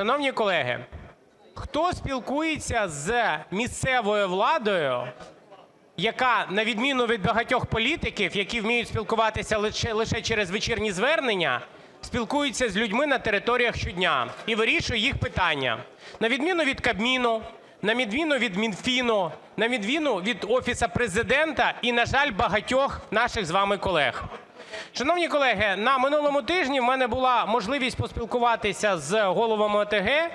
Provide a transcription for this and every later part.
Шановні колеги, хто спілкується з місцевою владою, яка, на відміну від багатьох політиків, які вміють спілкуватися лише, через вечірні звернення, спілкується з людьми на територіях щодня і вирішує їх питання. На відміну від Кабміну, на відміну від Мінфіну, на відміну від Офісу Президента і, на жаль, багатьох наших з вами колег. Шановні колеги, на минулому тижні в мене була можливість поспілкуватися з головами ОТГ,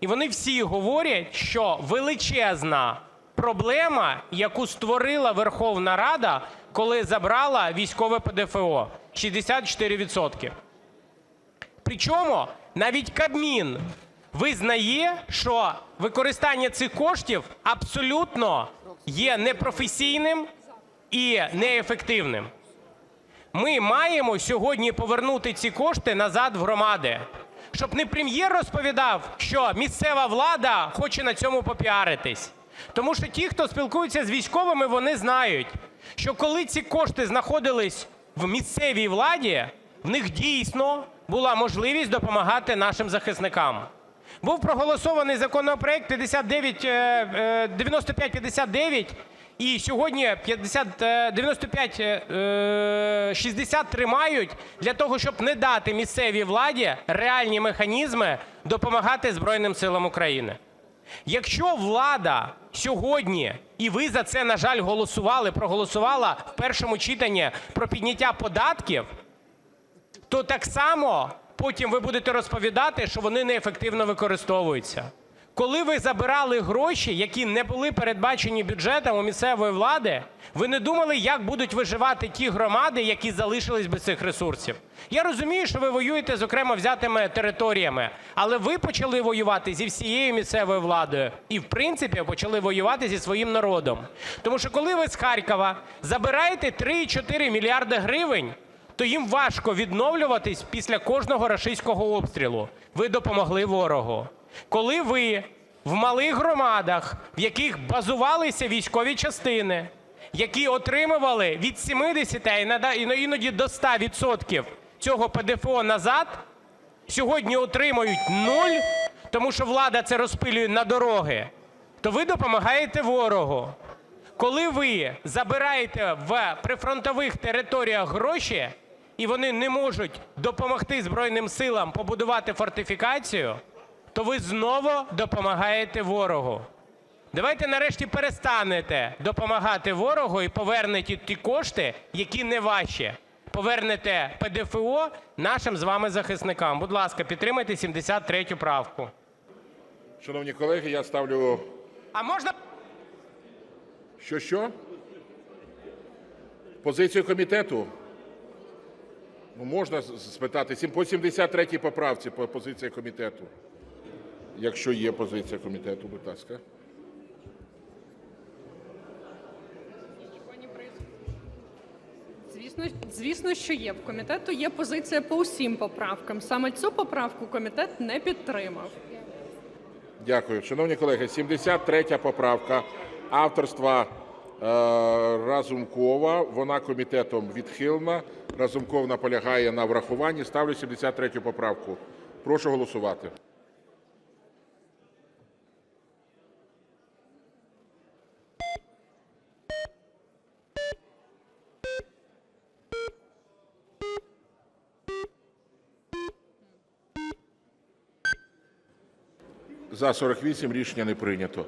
і вони всі говорять, що величезна проблема, яку створила Верховна Рада, коли забрала військове ПДФО – 64%. Причому навіть Кабмін визнає, що використання цих коштів абсолютно є непрофесійним і неефективним. Ми маємо сьогодні повернути ці кошти назад в громади, щоб не Прем'єр розповідав, що місцева влада хоче на цьому попіаритись. Тому що ті, хто спілкується з військовими, вони знають, що коли ці кошти знаходились в місцевій владі, в них дійсно була можливість допомагати нашим захисникам. Був проголосований законопроект 59, е, е, 9559, і сьогодні 50, е, 95, 60 тримають для того, щоб не дати місцевій владі реальні механізми допомагати Збройним силам України. Якщо влада сьогодні, і ви за це, на жаль, голосували, проголосувала в першому читанні про підняття податків, то так само потім ви будете розповідати, що вони неефективно використовуються. Коли ви забирали гроші, які не були передбачені бюджетом у місцевої влади, ви не думали, як будуть виживати ті громади, які залишились без цих ресурсів. Я розумію, що ви воюєте з окремо взятими територіями, але ви почали воювати зі всією місцевою владою і, в принципі, почали воювати зі своїм народом. Тому що коли ви з Харкова забираєте 3,4 мільярди гривень, то їм важко відновлюватись після кожного рашистського обстрілу. Ви допомогли ворогу. Коли ви в малих громадах, в яких базувалися військові частини, які отримували від 70 а іноді- до 100 відсотків цього ПДФО назад, сьогодні отримують нуль, тому що влада це розпилює на дороги, то ви допомагаєте ворогу. Коли ви забираєте в прифронтових територіях гроші, і вони не можуть допомогти Збройним силам побудувати фортифікацію, то ви знову допомагаєте ворогу. Давайте нарешті перестанете допомагати ворогу і повернете ті кошти, які не ваші. Повернете ПДФО нашим з вами захисникам. Будь ласка, підтримайте 73 правку. Шановні колеги, я ставлю. А можна Що що? Позицію комітету? Ну, можна спитати. Сім- По 73 поправці по позиція комітету. Якщо є позиція комітету, будь ласка. Звісно, звісно, що є. В комітету є позиція по усім поправкам. Саме цю поправку комітет не підтримав. Дякую. Шановні колеги, 73 поправка авторства е, Разумкова. Вона комітетом відхилена. Разумков наполягає на врахуванні. Ставлю 73 поправку. Прошу голосувати. За 48 рішення не прийнято.